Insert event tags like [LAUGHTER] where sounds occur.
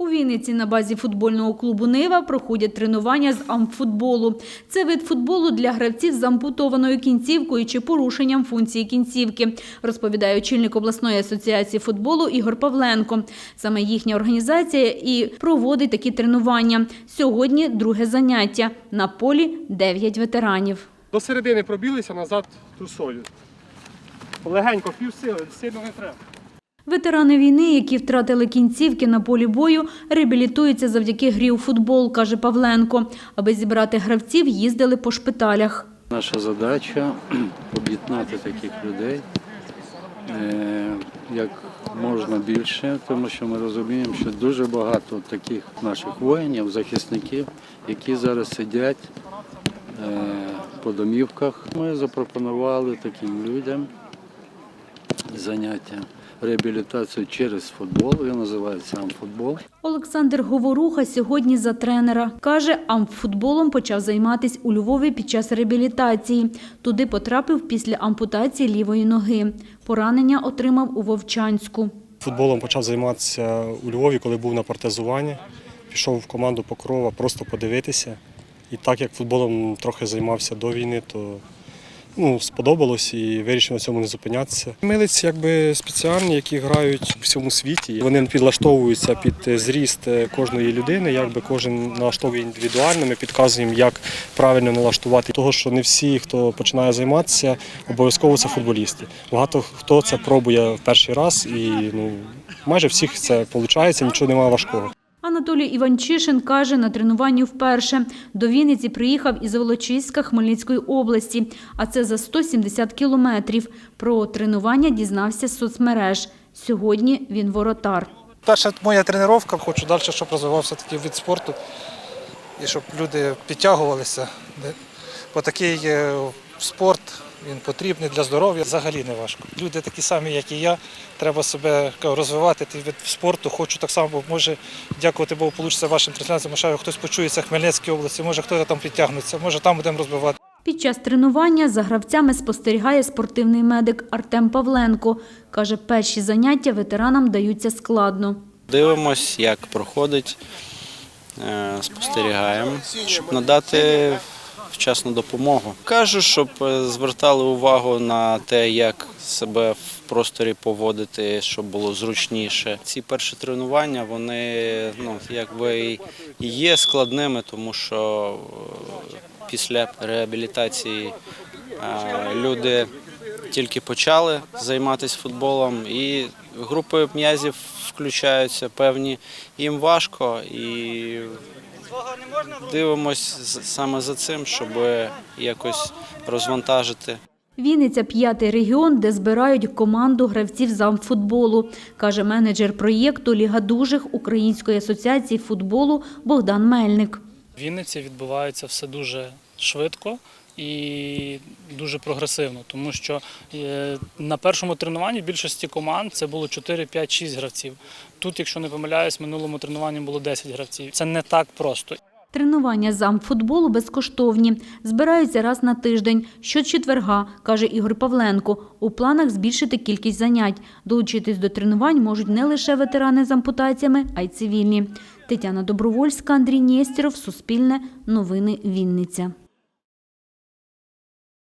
У Вінниці на базі футбольного клубу Нива проходять тренування з амфутболу. Це вид футболу для гравців з ампутованою кінцівкою чи порушенням функції кінцівки, розповідає очільник обласної асоціації футболу Ігор Павленко. Саме їхня організація і проводить такі тренування. Сьогодні друге заняття. На полі 9 ветеранів. До середини пробілися назад трусою. Легенько, півсили, сильно не треба. Ветерани війни, які втратили кінцівки на полі бою, реабілітуються завдяки грі у футбол, каже Павленко. Аби зібрати гравців, їздили по шпиталях. Наша задача [CLEARS THROAT] об'єднати таких людей е, як можна більше, тому що ми розуміємо, що дуже багато таких наших воїнів, захисників, які зараз сидять е, по домівках. Ми запропонували таким людям заняття реабілітацію через футбол. Він називається амфутбол. Олександр Говоруха сьогодні за тренера. Каже, амфутболом почав займатися у Львові під час реабілітації. Туди потрапив після ампутації лівої ноги. Поранення отримав у Вовчанську. Футболом почав займатися у Львові, коли був на протезуванні. Пішов в команду Покрова просто подивитися. І так як футболом трохи займався до війни, то ну, сподобалось і вирішив на цьому не зупинятися. Милиці якби спеціальні, які грають у всьому світі. Вони підлаштовуються під зріст кожної людини, якби кожен налаштовує індивідуально. Ми підказуємо, як правильно налаштувати. Того, що не всі, хто починає займатися, обов'язково це футболісти. Багато хто це пробує в перший раз, і ну майже всіх це виходить, нічого немає важкого. Анатолій Іванчишин каже, на тренуванні вперше. До Вінниці приїхав із Волочиська Хмельницької області, а це за 170 кілометрів. Про тренування дізнався з соцмереж. Сьогодні він воротар. Перша моя тренування, хочу далі, щоб розвивався такий вид спорту і щоб люди підтягувалися. Бо такий е, спорт він потрібний для здоров'я, взагалі не важко. Люди такі самі, як і я, треба себе розвивати той вид спорту. Хочу так само, бо може, дякувати Богу, вийде вашим трансляціям, може хтось почується в Хмельницькій області, може хтось там підтягнеться, може там будемо розвивати. Під час тренування за гравцями спостерігає спортивний медик Артем Павленко. Каже, перші заняття ветеранам даються складно. Дивимось, як проходить, е, спостерігаємо, щоб надати вчасну допомогу. Кажу, щоб е, звертали увагу на те, як себе в просторі поводити, щоб було зручніше. Ці перші тренування вони ну, якби є складними, тому що е, після реабілітації е, люди тільки почали займатися футболом, і групи м'язів включаються певні. Їм важко і дивимось з- саме за цим, щоб якось розвантажити. Вінниця – п'ятий регіон, де збирають команду гравців замфутболу, каже менеджер проєкту Ліга дужих Української асоціації футболу Богдан Мельник. В Вінниці відбувається все дуже швидко і дуже прогресивно, тому що е, на першому тренуванні більшості команд це було 4, 5, 6 гравців. Тут, якщо не помиляюсь, минулому тренуванні було 10 гравців. Це не так просто. Тренування з амфутболу безкоштовні. Збираються раз на тиждень, щочетверга, каже Ігор Павленко. У планах збільшити кількість занять. Долучитись до тренувань можуть не лише ветерани з ампутаціями, а й цивільні. Тетяна Добровольська, Андрій Нєстєров, Суспільне, Новини Вінниця.